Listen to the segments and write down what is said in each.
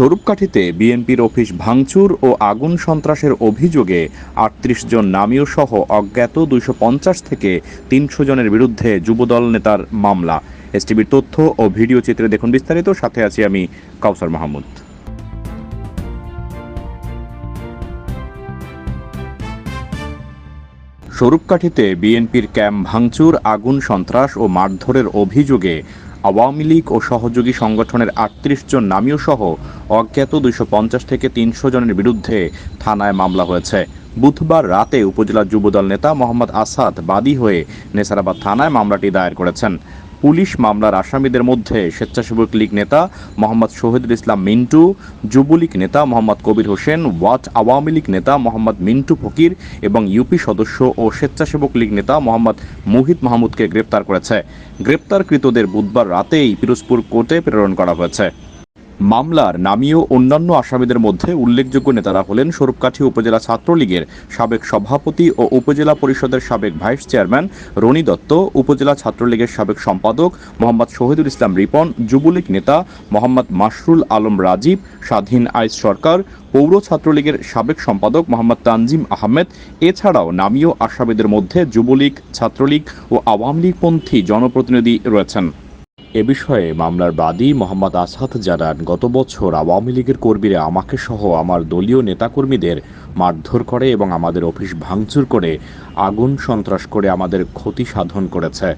স্বরূপকাঠিতে বিএনপির অফিস ভাঙচুর ও আগুন সন্ত্রাসের অভিযোগে আটত্রিশ জন নামীয় সহ অজ্ঞাত দুইশো পঞ্চাশ থেকে তিনশো জনের বিরুদ্ধে যুবদল নেতার মামলা। এসটিভির তথ্য ও ভিডিও চিত্রে দেখুন বিস্তারিত। সাথে আছি আমি কাউসার মাহমুদ। স্বরূপকাঠিতে বিএনপির ক্যাম্প ভাঙচুর, আগুন সন্ত্রাস ও মারধরের অভিযোগে আওয়ামী লীগ ও সহযোগী সংগঠনের আটত্রিশ জন নামীয় সহ অজ্ঞাত দুইশো পঞ্চাশ থেকে তিনশো জনের বিরুদ্ধে থানায় মামলা হয়েছে। বুধবার রাতে উপজেলা যুবদল নেতা মোহাম্মদ আসাদ বাদী হয়ে নেসারাবাদ থানায় মামলাটি দায়ের করেছেন। পুলিশ মামলার আসামিদের মধ্যে স্বেচ্ছাসেবক লীগ নেতা মোহাম্মদ শহীদুল ইসলাম মিন্টু, যুবলীগ নেতা মোহাম্মদ কবির হোসেন ওয়াজ আওয়ামী লীগ নেতা মোহাম্মদ মিন্টু ফকির এবং ইউপি সদস্য ও স্বেচ্ছাসেবক লীগ নেতা মোহাম্মদ মুহিত মাহমুদকে গ্রেপ্তার করেছে। গ্রেপ্তারকৃতদের বুধবার রাতেই পিরোজপুর কোর্টে প্রেরণ করা হয়েছে। মামলার নামীয় অন্যান্য আসামিদের মধ্যে উল্লেখযোগ্য নেতারা হলেন স্বরূপকাঠি উপজেলা ছাত্রলীগের সাবেক সভাপতি ও উপজেলা পরিষদের সাবেক ভাইস চেয়ারম্যান রনি দত্ত, উপজেলা ছাত্রলীগের সাবেক সম্পাদক মোহাম্মদ শহীদুল ইসলাম রিপন, যুবলীগ নেতা মোহাম্মদ মাসরুল আলম রাজীব, স্বাধীন আইস সরকার, পৌর ছাত্রলীগের সাবেক সম্পাদক মোহাম্মদ তানজিম আহমেদ, এছাড়াও নামীয় আসামিদের মধ্যে যুবলীগ, ছাত্রলীগ ও আওয়ামী লীগপন্থী জনপ্রতিনিধি রয়েছেন। এ বিষয়ে মামলার বাদী মোহাম্মদ আসাদ জানান, গত বছর আওয়ামী লীগের কর্মীরা আমাকে সহ আমার দলীয় নেতাকর্মীদের মারধর করে এবং আমাদের অফিস ভাঙচুর করে আগুন সন্ত্রাস করে আমাদের ক্ষতি সাধন করেছে।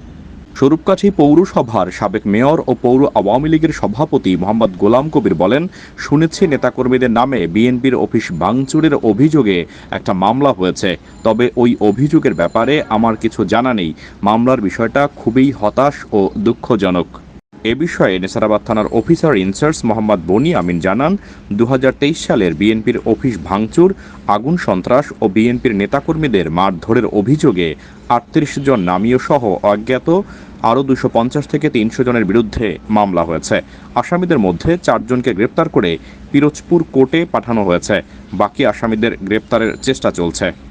স্বরূপকাঠি পৌরসভার সাবেক মেয়র ও পৌর আওয়ামী লীগের সভাপতি মোহাম্মদ গোলাম কবির বলেন, শুনেছি নেতাকর্মীদের নামে বিএনপির অফিস ভাঙচুরের অভিযোগে একটা মামলা হয়েছে। তবে ওই অভিযোগের ব্যাপারে আমার কিছু জানা নেই। মামলার বিষয়টা খুবই হতাশ ও দুঃখজনক। এ বিষয়ে নেসারাবাদ থানার অফিসার ইনচার্জ মোহাম্মদ বনি আমিন জানান দু হাজার তেইশ সালের বিএনপির অফিস ভাঙচুর, আগুন সন্ত্রাস ও বিএনপির নেতাকর্মীদের মারধরের অভিযোগে আটত্রিশ জন নামীয় সহ অজ্ঞাত, আরও দুশো পঞ্চাশ থেকে তিনশো জনের বিরুদ্ধে মামলা হয়েছে। আসামিদের মধ্যে চারজনকে গ্রেপ্তার করে পিরোজপুর কোর্টে পাঠানো হয়েছে। বাকি আসামিদের গ্রেপ্তারের চেষ্টা চলছে।